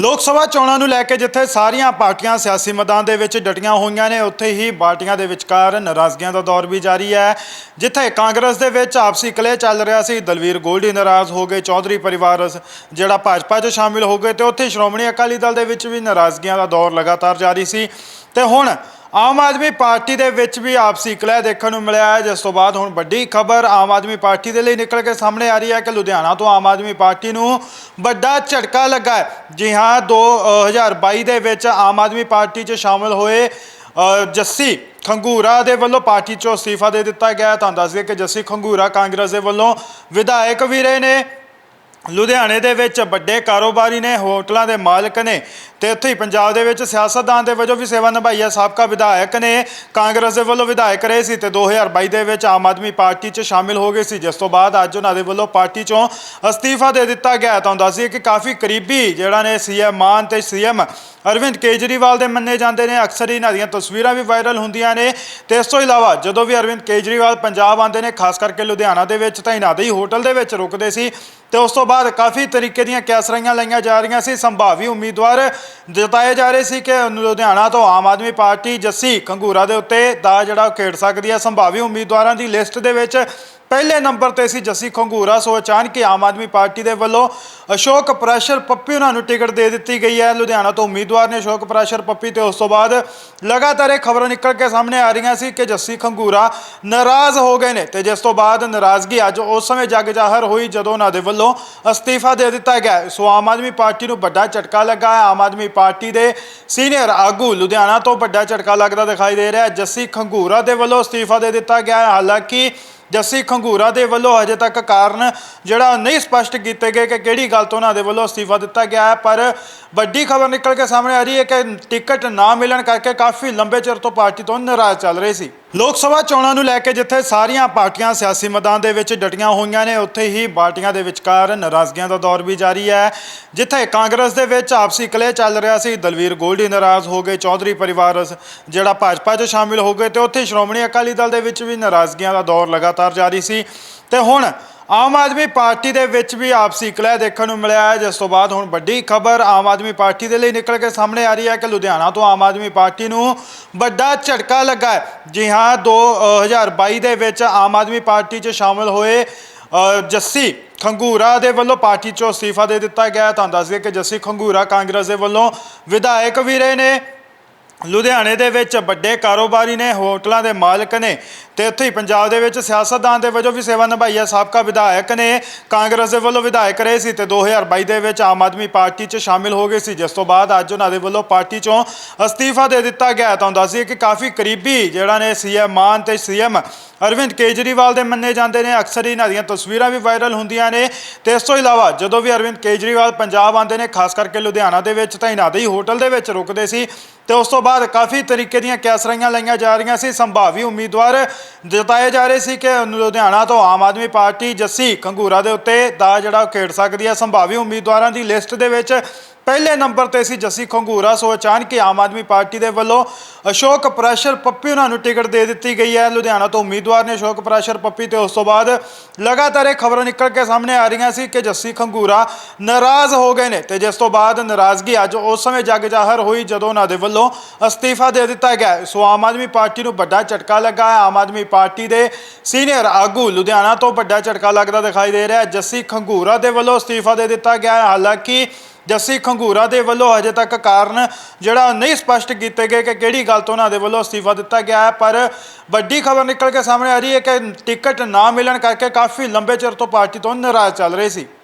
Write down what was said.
ਲੋਕ ਸਭਾ ਚੋਣਾਂ ਨੂੰ ਲੈ ਕੇ ਜਿੱਥੇ ਸਾਰੀਆਂ ਪਾਰਟੀਆਂ ਸਿਆਸੀ ਮੈਦਾਨ ਦੇ ਵਿੱਚ ਡਟੀਆਂ ਹੋਈਆਂ ਨੇ, ਉੱਥੇ ਹੀ ਪਾਰਟੀਆਂ ਦੇ ਵਿਚਕਾਰ ਨਾਰਾਜ਼ਗੀਆਂ ਦਾ ਦੌਰ ਵੀ ਜਾਰੀ ਹੈ। ਜਿੱਥੇ ਕਾਂਗਰਸ ਦੇ ਵਿੱਚ ਆਪਸੀ ਕਲੇ ਚੱਲ ਰਿਹਾ ਸੀ, ਦਲਵੀਰ ਗੋਲਡੀ ਨਾਰਾਜ਼ ਹੋ ਗਏ, ਚੌਧਰੀ ਪਰਿਵਾਰ ਜਿਹੜਾ ਭਾਜਪਾ 'ਚ ਸ਼ਾਮਿਲ ਹੋ ਗਏ ਤੇ ਉੱਥੇ ਸ਼੍ਰੋਮਣੀ ਅਕਾਲੀ ਦਲ ਦੇ ਵਿੱਚ ਵੀ ਨਾਰਾਜ਼ਗੀਆਂ ਦਾ ਦੌਰ ਲਗਾਤਾਰ ਜਾਰੀ ਸੀ। ਤੇ ਹੁਣ ਆਮ ਆਦਮੀ ਪਾਰਟੀ ਦੇ ਵਿੱਚ ਵੀ ਆਪਸੀ ਕਲਹ ਦੇਖਣ ਨੂੰ ਮਿਲਿਆ ਹੈ, ਜਿਸ ਤੋਂ ਬਾਅਦ ਹੁਣ ਵੱਡੀ ਖਬਰ ਆਮ ਆਦਮੀ ਪਾਰਟੀ ਦੇ ਲਈ ਨਿਕਲ ਕੇ ਸਾਹਮਣੇ ਆ ਰਹੀ ਹੈ ਕਿ ਲੁਧਿਆਣਾ ਤੋਂ ਆਮ ਆਦਮੀ ਪਾਰਟੀ ਨੂੰ ਵੱਡਾ ਝਟਕਾ ਲੱਗਾ ਹੈ। ਜੀ ਹਾਂ 2022 ਦੇ ਵਿੱਚ ਆਮ ਆਦਮੀ ਪਾਰਟੀ 'ਚ ਸ਼ਾਮਲ ਹੋਏ ਜੱਸੀ ਖੰਗੂਰਾ ਦੇ ਵੱਲੋਂ ਪਾਰਟੀ 'ਚੋਂ ਅਸਤੀਫਾ ਦੇ ਦਿੱਤਾ ਗਿਆ ਹੈ। ਤੁਹਾਨੂੰ ਦੱਸ ਦਈਏ ਕਿ ਜੱਸੀ ਖੰਗੂਰਾ ਕਾਂਗਰਸ ਦੇ ਵੱਲੋਂ ਵਿਧਾਇਕ ਵੀ ਰਹੇ ਨੇ। ਲੁਧਿਆਣੇ ਦੇ ਵਿੱਚ ਵੱਡੇ ਕਾਰੋਬਾਰੀ ਨੇ, ਹੋਟਲਾਂ ਦੇ ਮਾਲਕ ਨੇ। ਤੇ ਉੱਥੇ ਹੀ ਪੰਜਾਬ ਦੇ ਵਿੱਚ ਸਿਆਸਤਦਾਨ ਦੇ ਵਜੋਂ ਵੀ ਸੇਵਾ ਨਿਭਾਈ ਹੈ। ਸਾਬਕਾ ਵਿਧਾਇਕ ਨੇ ਕਾਂਗਰਸ ਦੇ ਵੱਲੋਂ ਵਿਧਾਇਕ ਰਹੇ ਸੀ ਤੇ 2022 ਦੇ ਵਿੱਚ ਆਮ ਆਦਮੀ ਪਾਰਟੀ 'ਚ ਸ਼ਾਮਿਲ ਹੋ ਗਏ ਸੀ। ਜਿਸ ਤੋਂ ਬਾਅਦ ਅੱਜ ਉਹਨਾਂ ਦੇ ਵੱਲੋਂ ਪਾਰਟੀ 'ਚੋਂ ਅਸਤੀਫਾ ਦੇ ਦਿੱਤਾ ਗਿਆ। ਤਾਂ ਤੁਹਾਨੂੰ ਦੱਸ ਕਿ ਕਾਫੀ ਕਰੀਬੀ ਜਿਹੜਾ ਨੇ ਸੀਐਮ ਮਾਨ ਤੇ ਸੀਐਮ ਅਰਵਿੰਦ ਕੇਜਰੀਵਾਲ ਦੇ ਮੰਨੇ ਜਾਂਦੇ ਨੇ। ਅਕਸਰ ਹੀ ਇਹਨਾਂ ਦੀਆਂ ਤਸਵੀਰਾਂ ਵੀ ਵਾਇਰਲ ਹੁੰਦੀਆਂ ਨੇ। ਤੇ ਇਸ ਤੋਂ ਇਲਾਵਾ ਜਦੋਂ ਵੀ ਅਰਵਿੰਦ ਕੇਜਰੀਵਾਲ ਪੰਜਾਬ ਆਉਂਦੇ ਨੇ, ਖਾਸ ਕਰਕੇ ਲੁਧਿਆਣਾ ਦੇ ਵਿੱਚ, ਤਾਂ ਇਹਨਾਂ ਦੇ ਹੀ ਹੋਟਲ ਦੇ ਵਿੱਚ ਰੁਕਦੇ ਸੀ। ਤੇ ਉਸ ਤੋਂ ਬਾਅਦ ਕਾਫੀ ਤਰੀਕੇ ਦੀਆਂ ਕੈਸਰਾਈਆਂ ਲਈਆਂ ਜਾ ਰਹੀਆਂ ਸੀ। ਸੰਭਾਵੀ ਉਮੀਦਵਾਰ ਜਤਾਏ ਜਾ ਰਹੇ ਸੀ ਕਿ ਲੁਧਿਆਣਾ ਤੋਂ ਆਮ ਆਦਮੀ ਪਾਰਟੀ ਜੱਸੀ ਖੰਗੂਰਾ ਦੇ ਉੱਤੇ ਦਾ ਜਿਹੜਾ ਉਹ ਖੇਡ ਸਕਦੀ ਹੈ, ਸੰਭਾਵੀ ਉਮੀਦਵਾਰਾਂ ਦੀ ਲਿਸਟ ਦੇ ਵਿੱਚ ਪਹਿਲੇ ਨੰਬਰ ਤੇ ਸੀ ਜੱਸੀ ਖੰਗੂਰਾ, ਸੋ ਅਚਾਨਕ ਹੀ ਆਮ ਆਦਮੀ ਪਾਰਟੀ ਦੇ ਵੱਲੋਂ ਅਸ਼ੋਕ ਪ੍ਰੈਸ਼ਰ ਪੱਪੀ ਉਹਨਾਂ ਨੂੰ ਟਿਕਟ ਦੇ ਦਿੱਤੀ ਗਈ ਹੈ। ਲੁਧਿਆਣਾ ਤੋਂ ਉਮੀਦਵਾਰ ਨੇ ਅਸ਼ੋਕ ਪ੍ਰੈਸ਼ਰ ਪੱਪੀ ਤੇ ਉਸ ਤੋਂ ਬਾਅਦ ਲਗਾਤਾਰ ਇਹ ਖਬਰਾਂ ਨਿਕਲ ਕੇ ਸਾਹਮਣੇ ਆ ਰਹੀਆਂ ਸੀ ਕਿ ਜੱਸੀ ਖੰਗੂਰਾ ਨਾਰਾਜ਼ ਹੋ ਗਏ ਨੇ ਤੇ ਜਿਸ ਤੋਂ ਬਾਅਦ ਨਾਰਾਜ਼ਗੀ ਅੱਜ ਉਸ ਸਮੇਂ ਜੱਗ ਜ਼ਾਹਰ ਹੋਈ ਜਦੋਂ ਉਹਨਾਂ ਦੇ ਵੱਲੋਂ ਅਸਤੀਫਾ ਦੇ ਦਿੱਤਾ ਗਿਆ। ਸੋ ਆਮ ਆਦਮੀ ਪਾਰਟੀ ਨੂੰ ਵੱਡਾ ਝਟਕਾ ਲੱਗਾ ਹੈ। ਆਮ ਆਦਮੀ ਪਾਰਟੀ ਦੇ ਸੀਨੀਅਰ ਆਗੂ ਲੁਧਿਆਣਾ ਤੋਂ ਵੱਡਾ ਝਟਕਾ ਲੱਗਦਾ ਦਿਖਾਈ ਦੇ ਰਿਹਾ ਜੱਸੀ ਖੰਗੂਰਾ ਦੇ ਵੱਲੋਂ ਅਸਤੀਫਾ ਦੇ ਦਿੱਤਾ ਗਿਆ ਹੈ। ਹਾਲਾਂਕਿ ਜੱਸੀ ਖੰਗੂਰਾ ਦੇ ਵੱਲੋਂ ਹਜੇ ਤੱਕ ਕਾਰਨ ਜਿਹੜਾ ਨਹੀਂ ਸਪਸ਼ਟ ਕੀਤੇ ਗਏ ਕਿ ਕਿਹੜੀ ਗੱਲ ਤੋਂ ਉਹਨਾਂ ਦੇ ਵੱਲੋਂ ਅਸਤੀਫਾ ਦਿੱਤਾ ਗਿਆ ਹੈ, ਪਰ ਵੱਡੀ ਖਬਰ ਨਿਕਲ ਕੇ ਸਾਹਮਣੇ ਆ ਰਹੀ ਹੈ ਕਿ ਟਿਕਟ ਨਾ ਮਿਲਣ ਕਰਕੇ ਕਾਫੀ ਲੰਬੇ ਚਿਰ ਤੋਂ ਪਾਰਟੀ ਤੋਂ ਨਾਰਾਜ਼ ਚੱਲ ਰਹੇ ਸੀ। ਲੋਕ ਸਭਾ ਚੋਣਾਂ ਨੂੰ ਲੈ ਕੇ ਜਿੱਥੇ ਸਾਰੀਆਂ ਪਾਰਟੀਆਂ ਸਿਆਸੀ ਮੈਦਾਨ ਦੇ ਵਿੱਚ ਡਟੀਆਂ ਹੋਈਆਂ ਨੇ, ਉੱਥੇ ਹੀ ਪਾਰਟੀਆਂ ਦੇ ਵਿਚਕਾਰ ਨਾਰਾਜ਼ਗੀਆਂ ਦਾ ਦੌਰ ਵੀ ਜਾਰੀ ਹੈ। ਜਿੱਥੇ ਕਾਂਗਰਸ ਦੇ ਵਿੱਚ ਆਪਸੀ ਕਲੇ ਚੱਲ ਰਿਹਾ ਸੀ, ਦਲਵੀਰ ਗੋਲਡੀ ਨਾਰਾਜ਼ ਹੋ ਗਏ, ਚੌਧਰੀ ਪਰਿਵਾਰ ਜਿਹੜਾ ਭਾਜਪਾ 'ਚ ਸ਼ਾਮਿਲ ਹੋ ਗਏ ਤੇ ਉੱਥੇ ਸ਼੍ਰੋਮਣੀ ਅਕਾਲੀ ਦਲ ਦੇ ਵਿੱਚ ਵੀ ਨਾਰਾਜ਼ਗੀਆਂ ਦਾ ਦੌਰ ਲਗਾਤਾਰ ਜਾਰੀ ਸੀ। ਤੇ ਹੁਣ ਆਮ ਆਦਮੀ ਪਾਰਟੀ ਦੇ ਵਿੱਚ ਵੀ ਆਪਸੀ ਕਲਹ ਦੇਖਣ ਨੂੰ ਮਿਲਿਆ ਹੈ। ਜਿਸ ਤੋਂ ਬਾਅਦ ਹੁਣ ਵੱਡੀ ਖਬਰ ਆਮ ਆਦਮੀ ਪਾਰਟੀ ਦੇ ਲਈ ਨਿਕਲ ਕੇ ਸਾਹਮਣੇ ਆ ਰਹੀ ਹੈ ਕਿ ਲੁਧਿਆਣਾ ਤੋਂ ਆਮ ਆਦਮੀ ਪਾਰਟੀ ਨੂੰ ਵੱਡਾ ਝਟਕਾ ਲੱਗਾ ਹੈ। ਜੀ ਹਾਂ 2022 ਦੇ ਵਿੱਚ ਆਮ ਆਦਮੀ ਪਾਰਟੀ 'ਚ ਸ਼ਾਮਿਲ ਹੋਏ ਜੱਸੀ ਖੰਗੂਰਾ ਦੇ ਵੱਲੋਂ ਪਾਰਟੀ 'ਚੋਂ ਅਸਤੀਫਾ ਦੇ ਦਿੱਤਾ ਗਿਆ ਤੁਹਾਨੂੰ ਦੱਸ ਦਈਏ ਕਿ ਜੱਸੀ ਖੰਗੂਰਾ ਕਾਂਗਰਸ ਦੇ ਵੱਲੋਂ ਵਿਧਾਇਕ ਵੀ ਰਹੇ ਨੇ। ਲੁਧਿਆਣੇ ਦੇ ਵਿੱਚ ਵੱਡੇ ਕਾਰੋਬਾਰੀ ਨੇ, ਹੋਟਲਾਂ ਦੇ ਮਾਲਕ ਨੇ। ਤੇ ਉੱਥੇ ਹੀ ਪੰਜਾਬ ਦੇ ਵਿੱਚ ਸਿਆਸਤਦਾਨ ਦੇ ਵਜੋਂ ਵੀ ਸੇਵਾ ਨਿਭਾਈ ਹੈ। ਸਾਬਕਾ ਵਿਧਾਇਕ ਨੇ ਕਾਂਗਰਸ ਦੇ ਵੱਲੋਂ ਵਿਧਾਇਕ ਰਹੇ ਸੀ ਤੇ 2022 ਦੇ ਵਿੱਚ ਆਮ ਆਦਮੀ ਪਾਰਟੀ 'ਚ ਸ਼ਾਮਿਲ ਹੋ ਗਏ ਸੀ। ਜਿਸ ਤੋਂ ਬਾਅਦ ਅੱਜ ਉਹਨਾਂ ਦੇ ਵੱਲੋਂ ਪਾਰਟੀ 'ਚੋਂ ਅਸਤੀਫਾ ਦੇ ਦਿੱਤਾ ਗਿਆ ਤਾਂ ਤੁਹਾਨੂੰ ਦੱਸ ਕਿ ਕਾਫੀ ਕਰੀਬੀ ਜਿਹੜਾ ਨੇ ਸੀਐਮ ਮਾਨ ਤੇ ਸੀਐਮ ਅਰਵਿੰਦ ਕੇਜਰੀਵਾਲ ਦੇ ਮੰਨੇ ਜਾਂਦੇ ਨੇ। ਅਕਸਰ ਹੀ ਇਹਨਾਂ ਦੀਆਂ ਤਸਵੀਰਾਂ ਵੀ ਵਾਇਰਲ ਹੁੰਦੀਆਂ ਨੇ। ਤੇ ਇਸ ਤੋਂ ਇਲਾਵਾ ਜਦੋਂ ਵੀ ਅਰਵਿੰਦ ਕੇਜਰੀਵਾਲ ਪੰਜਾਬ ਆਉਂਦੇ ਨੇ, ਖਾਸ ਕਰਕੇ ਲੁਧਿਆਣਾ ਦੇ ਵਿੱਚ, ਤਾਂ ਇਹਨਾਂ ਦੇ ਹੀ ਹੋਟਲ ਦੇ ਵਿੱਚ ਰੁਕਦੇ ਸੀ। ਤੇ ਉਸ ਤੋਂ ਬਾਅਦ ਕਾਫੀ ਤਰੀਕੇ ਦੀਆਂ ਕੈਸਰਾਈਆਂ ਲਈਆਂ ਜਾ ਰਹੀਆਂ ਸੀ। ਸੰਭਾਵੀ ਉਮੀਦਵਾਰ ਜਤਾਏ ਜਾ ਰਹੇ ਸੀ ਕਿ ਲੁਧਿਆਣਾ ਤੋਂ ਆਮ ਆਦਮੀ ਪਾਰਟੀ ਜੱਸੀ ਖੰਗੂਰਾ ਦੇ ਉੱਤੇ ਦਾ ਜਿਹੜਾ ਉਹ ਖੇਡ ਸਕਦੀ ਹੈ ਸੰਭਾਵੀ ਉਮੀਦਵਾਰਾਂ ਦੀ ਲਿਸਟ ਦੇ ਵਿੱਚ ਪਹਿਲੇ ਨੰਬਰ ਤੇ ਸੀ ਜੱਸੀ ਖੰਗੂਰਾ, ਸੋ ਅਚਾਨਕ ਹੀ ਆਮ ਆਦਮੀ ਪਾਰਟੀ ਦੇ ਵੱਲੋਂ ਅਸ਼ੋਕ ਪ੍ਰੈਸ਼ਰ ਪੱਪੀ ਉਹਨਾਂ ਨੂੰ ਟਿਕਟ ਦੇ ਦਿੱਤੀ ਗਈ ਹੈ। ਲੁਧਿਆਣਾ ਤੋਂ ਉਮੀਦਵਾਰ ਨੇ ਅਸ਼ੋਕ ਪ੍ਰੈਸ਼ਰ ਪੱਪੀ ਤੇ ਉਸ ਤੋਂ ਬਾਅਦ ਲਗਾਤਾਰ ਇਹ ਖਬਰਾਂ ਨਿਕਲ ਕੇ ਸਾਹਮਣੇ ਆ ਰਹੀਆਂ ਸੀ ਕਿ ਜੱਸੀ ਖੰਗੂਰਾ ਨਾਰਾਜ਼ ਹੋ ਗਏ ਨੇ ਤੇ ਜਿਸ ਤੋਂ ਬਾਅਦ ਨਾਰਾਜ਼ਗੀ ਅੱਜ ਉਸ ਸਮੇਂ ਜੱਗ ਜ਼ਾਹਰ ਹੋਈ ਜਦੋਂ ਉਹਨਾਂ ਦੇ ਵੱਲੋਂ ਅਸਤੀਫਾ ਦੇ ਦਿੱਤਾ ਗਿਆ ਸੋ ਆਮ ਆਦਮੀ ਪਾਰਟੀ ਨੂੰ ਵੱਡਾ ਝਟਕਾ ਲੱਗਾ ਹੈ। ਆਮ ਆਦਮੀ ਪਾਰਟੀ ਦੇ ਸੀਨੀਅਰ ਆਗੂ ਲੁਧਿਆਣਾ ਤੋਂ ਵੱਡਾ ਝਟਕਾ ਲੱਗਦਾ ਦਿਖਾਈ ਦੇ ਰਿਹਾ ਜੱਸੀ ਖੰਗੂਰਾ ਦੇ ਵੱਲੋਂ ਅਸਤੀਫਾ ਦੇ ਦਿੱਤਾ ਗਿਆ ਹੈ। ਹਾਲਾਂਕਿ ਜੱਸੀ ਖੰਗੂਰਾ ਦੇ ਵੱਲੋਂ ਹਜੇ ਤੱਕ ਕਾਰਨ ਜਿਹੜਾ ਨਹੀਂ ਸਪਸ਼ਟ ਕੀਤੇ ਗਏ ਕਿ ਕਿਹੜੀ ਗੱਲ ਤੋਂ ਉਹਨਾਂ ਦੇ ਵੱਲੋਂ ਅਸਤੀਫਾ ਦਿੱਤਾ ਗਿਆ ਹੈ, ਪਰ ਵੱਡੀ ਖਬਰ ਨਿਕਲ ਕੇ ਸਾਹਮਣੇ ਆ ਰਹੀ ਹੈ ਕਿ ਟਿਕਟ ਨਾ ਮਿਲਣ ਕਰਕੇ ਕਾਫੀ ਲੰਬੇ ਚਿਰ ਤੋਂ ਪਾਰਟੀ ਤੋਂ ਨਾਰਾਜ਼ ਚੱਲ ਰਹੇ ਸੀ।